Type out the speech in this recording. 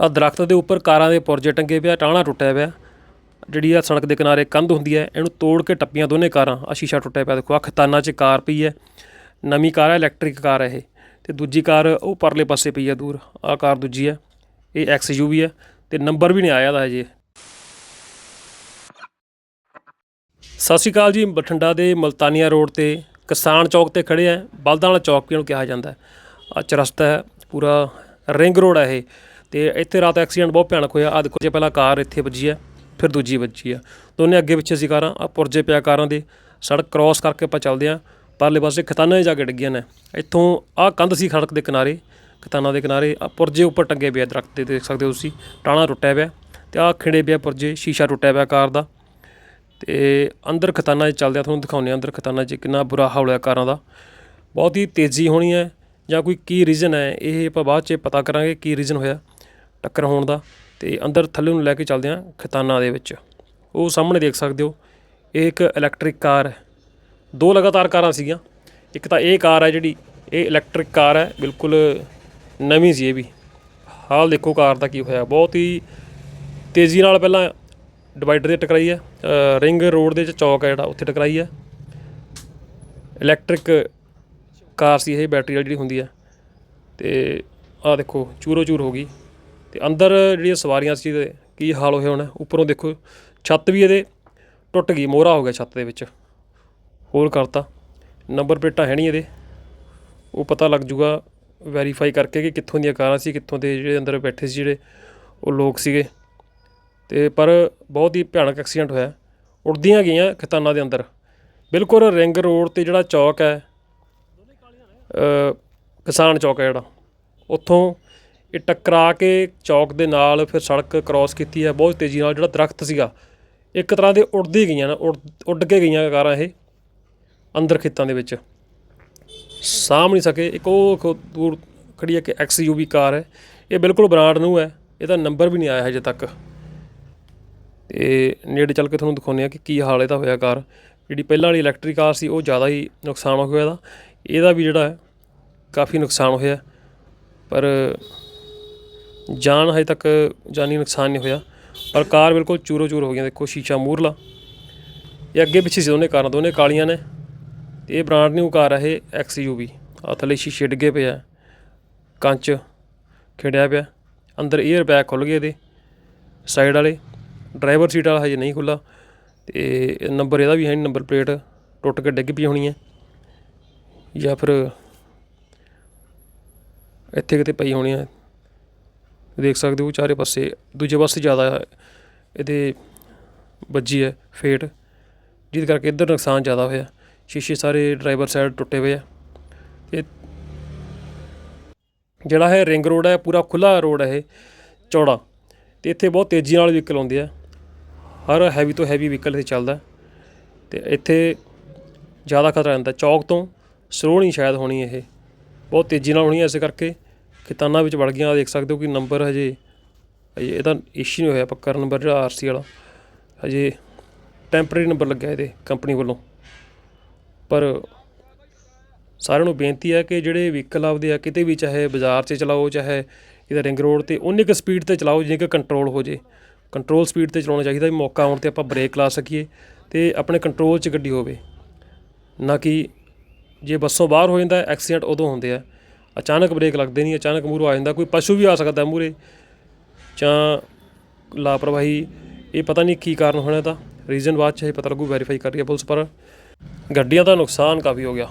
ਆ ਦਰਖਤ ਦੇ ਉੱਪਰ ਕਾਰਾਂ ਦੇ ਪੁਰਜੇ ਟੰਗੇ ਪਿਆ, ਟਾਹਣਾ ਟੁੱਟਿਆ ਪਿਆ। ਜਿਹੜੀ ਆ ਸੜਕ ਦੇ ਕਿਨਾਰੇ ਕੰਧ ਹੁੰਦੀ ਹੈ, ਇਹਨੂੰ ਤੋੜ ਕੇ ਟੱਪੀਆਂ ਦੋਨੇ ਕਾਰਾਂ ਆ ਸ਼ੀਸ਼ਾ ਟੁੱਟਿਆ ਪਿਆ। ਦੇਖੋ ਆ ਖਤਾਨਾ 'ਚ ਕਾਰ ਪਈ ਹੈ, ਨਵੀਂ ਕਾਰ ਹੈ, ਇਲੈਕਟ੍ਰਿਕ ਕਾਰ ਹੈ ਇਹ। ਤੇ ਦੂਜੀ ਕਾਰ, ਉਹ ਪਰਲੇ ਪਾਸੇ ਪਈ ਹੈ ਦੂਰ ਆ ਕਾਰ ਦੂਜੀ ਹੈ, ਇਹ ਐਕਸ ਵੀ ਹੈ ਤੇ ਨੰਬਰ ਵੀ ਨਹੀਂ ਆਇਆ ਦਾ ਹਜੇ। ਸਤਿ ਸ਼੍ਰੀ ਅਕਾਲ ਜੀ, ਬਠਿੰਡਾ ਦੇ ਮਲਤਾਨੀਆ ਰੋਡ ਤੇ ਕਿਸਾਨ ਚੌਕ ਤੇ ਖੜੇ ਆ, ਬਲਦਾਂ ਵਾਲਾ ਚੌਕ ਵੀ ਇਹਨੂੰ ਕਿਹਾ ਜਾਂਦਾ ਹੈ। ਆ ਚਰਸਤਾ ਹੈ, ਪੂਰਾ ਰਿੰਗ ਰੋਡ ਹੈ ਇਹ। ਤੇ ਇੱਥੇ ਰਾਤ ਐਕਸੀਡੈਂਟ ਬਹੁਤ ਭਿਆਨਕ ਹੋਇਆ। ਆ ਦੇਖੋ, ਜੇ ਪਹਿਲਾਂ ਕਾਰ ਇੱਥੇ ਵੱਜੀ ਹੈ ਫਿਰ ਦੂਜੀ ਵੱਜੀ ਆ। ਦੋਨੇ ਅੱਗੇ ਪਿੱਛੇ ਸੀ ਕਾਰਾਂ ਆ ਪੁਰਜੇ ਪਿਆ ਕਾਰਾਂ ਦੇ। ਸੜਕ ਕ੍ਰਾਸ ਕਰਕੇ ਆਪਾਂ ਚੱਲਦੇ ਆ। ਪਰਲੇ ਪਾਸੇ ਖਤਾਨਾ 'ਚ ਜਾ ਕੇ ਡਿੱਗੀਆਂ ਨੇ। ਇੱਥੋਂ ਆ ਕੰਧ ਸੀ ਸੜਕ ਦੇ ਕਿਨਾਰੇ, ਖਤਾਨਾ ਦੇ ਕਿਨਾਰੇ। ਆ ਪੁਰਜੇ ਉੱਪਰ ਟੰਗੇ ਪਿਆ ਦਰਖਤ 'ਤੇ ਦੇਖ ਸਕਦੇ ਹੋ ਤੁਸੀਂ। ਟਾਣਾ ਟੁੱਟਿਆ ਪਿਆ। ਤੇ ਆ ਖਿੜੇ ਪਿਆ ਪੁਰਜੇ, ਸ਼ੀਸ਼ਾ ਟੁੱਟਿਆ ਪਿਆ ਕਾਰ ਦਾ। ਤੇ ਅੰਦਰ ਖਤਾਨਾ 'ਚ ਚੱਲਦੇ ਆ, ਤੁਹਾਨੂੰ ਦਿਖਾਉਂਦੇ ਆ ਅੰਦਰ ਖਤਾਨਾ 'ਚ ਕਿੰਨਾ ਬੁਰਾ ਹਾਲ ਹੋਇਆ ਕਾਰਾਂ ਦਾ। ਬਹੁਤ ਹੀ ਤੇਜ਼ੀ ਹੋਣੀ ਹੈ ਜਾਂ ਕੋਈ ਕੀ ਰੀਜ਼ਨ ਹੈ, ਇਹ ਆਪਾਂ ਬਾਅਦ 'ਚ ਪਤਾ ਕਰਾਂਗੇ ਕੀ ਰੀਜ਼ਨ ਹੋਇਆ। ਟੱਕਰ ਹੋਣ ਦਾ ਤੇ ਅੰਦਰ ਥੱਲੇ ਨੂੰ ਲੈ ਕੇ ਚੱਲਦੇ ਆ ਖਤਾਨਾ ਦੇ ਵਿੱਚ। ਉਹ ਸਾਹਮਣੇ ਦੇਖ ਸਕਦੇ ਹੋ, ਇਹ ਇੱਕ ਇਲੈਕਟ੍ਰਿਕ ਕਾਰ ਹੈ। ਦੋ ਲਗਾਤਾਰ ਕਾਰਾਂ ਸੀਗੀਆਂ। ਇੱਕ ਤਾਂ ਇਹ ਕਾਰ ਹੈ ਜਿਹੜੀ, ਇਹ ਇਲੈਕਟ੍ਰਿਕ ਕਾਰ ਹੈ, ਬਿਲਕੁਲ ਨਵੀਂ ਸੀ ਇਹ ਵੀ। ਹਾਲ ਦੇਖੋ ਕਾਰ ਦਾ ਕੀ ਹੋਇਆ। ਬਹੁਤ ਹੀ ਤੇਜ਼ੀ ਨਾਲ ਪਹਿਲਾਂ ਡਿਵਾਈਡਰ ਤੇ ਟਕਰਾਈ ਹੈ। ਰਿੰਗ ਰੋਡ ਦੇ ਚ ਚੌਕ ਹੈ ਜਿਹੜਾ, ਉੱਥੇ ਟਕਰਾਈ ਹੈ। ਇਲੈਕਟ੍ਰਿਕ ਕਾਰ ਸੀ ਇਹ ਬੈਟਰੀ ਵਾਲੀ ਜਿਹੜੀ ਹੁੰਦੀ ਹੈ। ਤੇ ਆਹ ਦੇਖੋ ਚੂਰੋ ਚੂਰ ਹੋ ਗਈ। ਤੇ ਅੰਦਰ ਜਿਹੜੀਆਂ ਸਵਾਰੀਆਂ ਸੀ ਇਹਦੇ ਕੀ ਹਾਲ ਹੋਇਆ ਹੋਣਾ? ਉੱਪਰੋਂ ਦੇਖੋ, ਛੱਤ ਵੀ ਇਹਦੇ ਟੁੱਟ ਗਈ, ਮੋਹਰਾ ਹੋ ਗਿਆ ਛੱਤ ਦੇ ਵਿੱਚ। ਹੋਰ ਕਰਤਾ। ਨੰਬਰ ਪਲੇਟਾਂ ਹੈ ਨਹੀਂ ਇਹਦੇ। ਉਹ ਪਤਾ ਲੱਗ ਜੂਗਾ ਵੈਰੀਫਾਈ ਕਰਕੇ ਕਿ ਕਿੱਥੋਂ ਦੀਆਂ ਕਾਰਾਂ ਸੀ, ਕਿੱਥੋਂ ਦੇ ਜਿਹੜੇ ਅੰਦਰ ਬੈਠੇ ਸੀ, ਜਿਹੜੇ ਉਹ ਲੋਕ ਸੀਗੇ। ਤੇ ਪਰ ਬਹੁਤ ਹੀ ਭਿਆਨਕ ਐਕਸੀਡੈਂਟ ਹੋਇਆ। ਉੜਦੀਆਂ ਗਈਆਂ ਖਤਾਨਾ ਦੇ ਅੰਦਰ। ਬਿਲਕੁਲ ਰਿੰਗ ਰੋਡ ਤੇ ਜਿਹੜਾ ਚੌਕ ਹੈ ਕਿਸਾਨ ਚੌਕ ਹੈ ਜਿਹੜਾ। ਉੱਥੋਂ ਇਹ ਟਕਰਾ ਕੇ ਚੌਕ ਦੇ ਨਾਲ ਫਿਰ ਸੜਕ ਕ੍ਰਾਸ ਕੀਤੀ ਹੈ, ਬਹੁਤ ਤੇਜ਼ੀ ਨਾਲ ਜਿਹੜਾ ਦਰਖਤ ਸੀਗਾ, ਇੱਕ ਤਰ੍ਹਾਂ ਦੇ ਉੱਡਦੀ ਗਈਆਂ ਨਾ, ਉੱਡ ਉੱਡ ਕੇ ਗਈਆਂ ਕਾਰਾਂ ਇਹ ਅੰਦਰ ਖੇਤਾਂ ਦੇ ਵਿੱਚ। ਸਾਂਭ ਨਹੀਂ ਸਕੇ, ਇੱਕ ਉਹ ਖੋ- ਦੂਰ ਖੜੀ ਇੱਕ ਕਿ ਐਕਸ ਯੂਵੀ ਕਾਰ ਹੈ, ਇਹ ਬਿਲਕੁਲ ਬ੍ਰਾਂਡ ਨੂੰ ਹੈ, ਇਹਦਾ ਨੰਬਰ ਵੀ ਨਹੀਂ ਆਇਆ ਹਜੇ ਤੱਕ। ਤੇ ਨੇੜੇ ਚੱਲ ਕੇ ਤੁਹਾਨੂੰ ਦਿਖਾਉਂਦੇ ਆ ਕਿ ਕੀ ਹਾਲ ਇਹਦਾ ਹੋਇਆ ਕਾਰ। ਜਿਹੜੀ ਪਹਿਲਾਂ ਵਾਲੀ ਇਲੈਕਟ੍ਰਿਕ ਕਾਰ ਸੀ, ਉਹ ਜ਼ਿਆਦਾ ਹੀ ਨੁਕਸਾਨ ਹੋਇਆ ਇਹਦਾ। ਇਹਦਾ ਵੀ ਜਿਹੜਾ ਹੈ, ਕਾਫੀ ਨੁਕਸਾਨ ਹੋਇਆ। ਪਰ ਜਾਨ ਹਜੇ ਤੱਕ ਜਾਨੀ ਨੁਕਸਾਨ ਨਹੀਂ ਹੋਇਆ, ਪਰ ਕਾਰ ਬਿਲਕੁਲ ਚੂਰੋ ਚੂਰ ਹੋ ਗਈਆਂ, ਦੇਖੋ ਸ਼ੀਸ਼ਾ ਮੂਰਲਾ। ਇਹ ਅੱਗੇ ਪਿੱਛੇ ਸੀ ਦੋਨੇ ਕਾਰਾਂ, ਦੋਨੇ ਕਾਲੀਆਂ ਨੇ। ਤੇ ਇਹ ਬ੍ਰਾਂਡ ਨਿਊ ਕਾਰ ਹੈ ਇਹ ਐਕਸ ਯੂਵੀ ਆ ਥੱਲੇ ਸ਼ੀਸ਼ੇ ਡਿੱਗੇ ਪਏ ਆ, ਕੰਚ ਖਿੜਿਆ ਪਿਆ। ਅੰਦਰ 에ਅਰ ਬੈਗ ਖੁੱਲ ਗਏ ਇਹਦੇ ਸਾਈਡ ਵਾਲੇ। ਡਰਾਈਵਰ ਸੀਟ ਵਾਲਾ ਹਜੇ ਨਹੀਂ ਖੁੱਲਾ ਤੇ ਨੰਬਰ ਇਹਦਾ ਵੀ ਹੈ ਨਹੀਂ ਨੰਬਰ ਪਲੇਟ ਟੁੱਟ ਕੇ ਡਿੱਗ ਪਈ ਹੋਣੀ ਹੈ ਜਾਂ ਫਿਰ ਇੱਥੇ ਕਿਤੇ ਪਈ ਹੋਣੀ ਹੈ ਦੇਖ ਸਕਦੇ ਹੋ, ਚਾਰੇ ਪਾਸੇ, ਦੂਜੇ ਪਾਸੇ ਜ਼ਿਆਦਾ ਇਹਦੇ ਵੱਜੀ ਹੈ ਫੇਟ, ਜਿਹਦੇ ਕਰਕੇ ਇੱਧਰ ਨੁਕਸਾਨ ਜ਼ਿਆਦਾ ਹੋਇਆ। ਸ਼ੀਸ਼ੇ ਸਾਰੇ ਡਰਾਈਵਰ ਸਾਈਡ ਟੁੱਟੇ ਹੋਏ ਆ। ਤੇ ਜਿਹੜਾ ਹੈ ਰਿੰਗ ਰੋਡ ਹੈ, ਪੂਰਾ ਖੁੱਲਾ ਰੋਡ ਹੈ ਇਹ ਚੌੜਾ। ਤੇ ਇੱਥੇ ਬਹੁਤ ਤੇਜ਼ੀ ਨਾਲ ਵਹੀਕਲ ਆਉਂਦੇ ਆ ਹਰ ਹੈਵੀ ਤੋਂ ਹੈਵੀ ਵਹੀਕਲ ਇੱਥੇ ਚੱਲਦਾ ਤੇ ਇੱਥੇ ਜ਼ਿਆਦਾ ਖਤਰਾ ਰਹਿੰਦਾ ਚੌਕ ਤੋਂ ਸਲੋ ਨਹੀਂ ਸ਼ਾਇਦ ਹੋਣੀ ਇਹ। ਬਹੁਤ ਤੇਜ਼ੀ ਨਾਲ ਹੋਣੀ ਹੈ, ਇਸੇ ਕਰਕੇ ਖਿਤਾਨਾ ਵਿੱਚ ਵੜ ਗਈਆਂ, ਆਹ ਦੇਖ ਸਕਦੇ ਹੋ ਕਿ ਨੰਬਰ ਹਜੇ ਹਜੇ ਇਹਦਾ ਇਸ਼ੂ ਨਹੀਂ ਹੋਇਆ ਪੱਕਾ ਨੰਬਰ ਜਿਹੜਾ ਆਰਸੀ ਵਾਲਾ। ਹਜੇ ਟੈਂਪਰੇਰੀ ਨੰਬਰ ਲੱਗਿਆ ਇਹਦੇ ਕੰਪਨੀ ਵੱਲੋਂ। ਪਰ ਸਾਰਿਆਂ ਨੂੰ ਬੇਨਤੀ ਹੈ ਕਿ ਜਿਹੜੇ ਵਹੀਕਲ ਆਪਦੇ ਆ, ਕਿਤੇ ਵੀ ਚਾਹੇ ਬਾਜ਼ਾਰ 'ਚ ਚਲਾਓ, ਚਾਹੇ ਇਹਦਾ ਰਿੰਗ ਰੋਡ ਤੇ ਉਨੀ ਕੁ ਸਪੀਡ ਤੇ ਚਲਾਓ ਜਿੰਨੀ ਕਿ ਕੰਟਰੋਲ ਹੋ ਜੇ। ਕੰਟਰੋਲ ਸਪੀਡ ਤੇ ਚਲਾਉਣਾ ਚਾਹੀਦਾ ਵੀ ਮੌਕਾ ਆਉਣ ਤੇ ਆਪਾਂ ਬ੍ਰੇਕ ਲਾ ਸਕੀਏ ਤੇ ਆਪਣੇ ਕੰਟਰੋਲ 'ਚ ਗੱਡੀ ਹੋਵੇ। ਨਾ ਕਿ ਜੇ ਬੱਸੋਂ ਬਾਹਰ ਹੋ ਜਾਂਦਾ ਐਕਸੀਡੈਂਟ ਉਦੋਂ ਹੁੰਦੇ ਆ। ਅਚਾਨਕ ਬ੍ਰੇਕ ਲੱਗਦੇ ਨਹੀਂ, ਅਚਾਨਕ ਮੂਹਰੋਂ ਆ ਜਾਂਦਾ, ਕੋਈ ਪਸ਼ੂ ਵੀ ਆ ਸਕਦਾ ਮੂਹਰੇ। ਜਾਂ ਲਾਪਰਵਾਹੀ, ਇਹ ਪਤਾ ਨਹੀਂ ਕੀ ਕਾਰਨ ਹੋਣਾ ਇਹਦਾ। ਰੀਜ਼ਨ ਬਾਅਦ ਚ ਇਹ ਪਤਾ ਲੱਗੂ ਵੈਰੀਫਾਈ ਕਰ ਰਹੀ ਹੈ ਪੁਲਿਸ, ਪਰ ਗੱਡੀਆਂ ਦਾ ਨੁਕਸਾਨ ਕਾਫੀ ਹੋ ਗਿਆ।